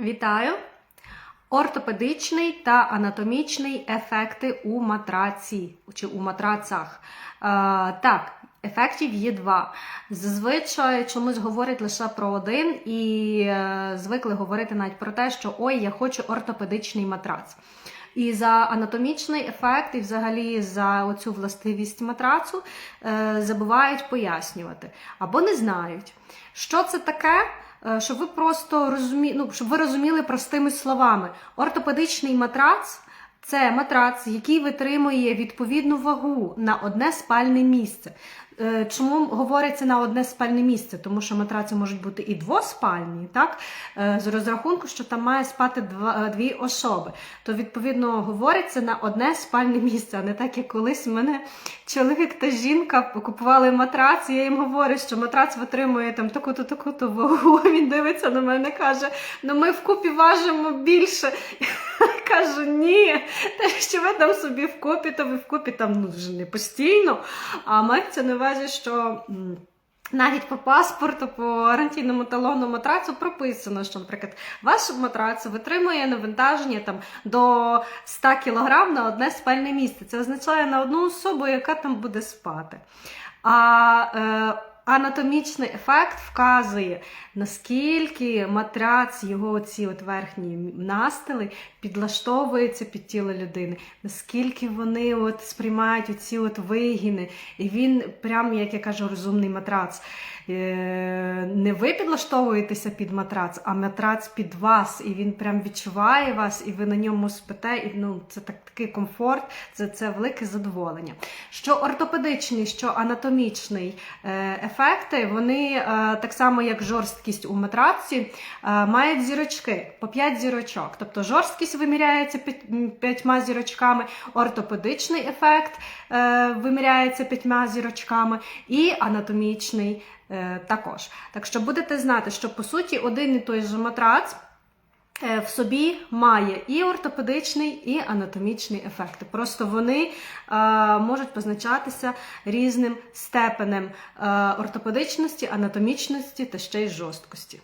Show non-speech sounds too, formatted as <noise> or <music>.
Вітаю! Ортопедичний та анатомічний ефекти у матраці чи у матрацах. Е, так, ефектів є два. Зазвичай чомусь говорять лише про один, і е, звикли говорити навіть про те, що ой, я хочу ортопедичний матрац. І за анатомічний ефект, і взагалі за оцю властивість матрацу е, забувають пояснювати або не знають, що це таке. Е, Щоб ви просто розумі... ну, щоб ви розуміли простими словами, ортопедичний матрац це матрац, який витримує відповідну вагу на одне спальне місце. Е, Чому говориться на одне спальне місце? Тому що матраци можуть бути і двоспальні, так? Е, з розрахунку, що там має спати два, е, дві особи. То відповідно говориться на одне спальне місце, а не так, як колись мене чоловік та жінка купували матрац, і я їм говорю, що матрац витримує там таку-то таку-то вагу. <laughs> Він дивиться на мене, каже: ну ми вкупі важимо більше. Кажу, ні, те, що ви там собі вкупі, то ви вкупі там ну, вже не постійно. А мається на увазі, що. навіть по паспорту, по гарантійному талону матрацу прописано, що, наприклад, ваш матрац витримує навантаження там до 100 кг на одне спальне місце. Це означає на одну особу, яка там буде спати. А е, анатомічний ефект вказує, наскільки матрац, його ці от верхні настили підлаштовуються під тіло людини, наскільки вони от сприймають оці от вигини. І він, прям, як я кажу, розумний матрац. Е, Не ви підлаштовуєтеся під матрац, а матрац під вас. І він прям відчуває вас, і ви на ньому спите. І ну, це так, такий комфорт, це, це велике задоволення. Що ортопедичний, що анатомічний е, ефекти, вони е, так само, як жорсткість у матраці, е, мають зірочки по 5 зірочок. Тобто жорсткість виміряється п'ять- п'ятьма зірочками, ортопедичний ефект е, виміряється п'ятьма зірочками, і анатомічний також. Так що будете знати, що по суті один і той же матрац. Е, В собі має і ортопедичний, і анатомічний ефекти. Просто вони е, можуть позначатися різним степенем е, ортопедичності, анатомічності та ще й жорсткості.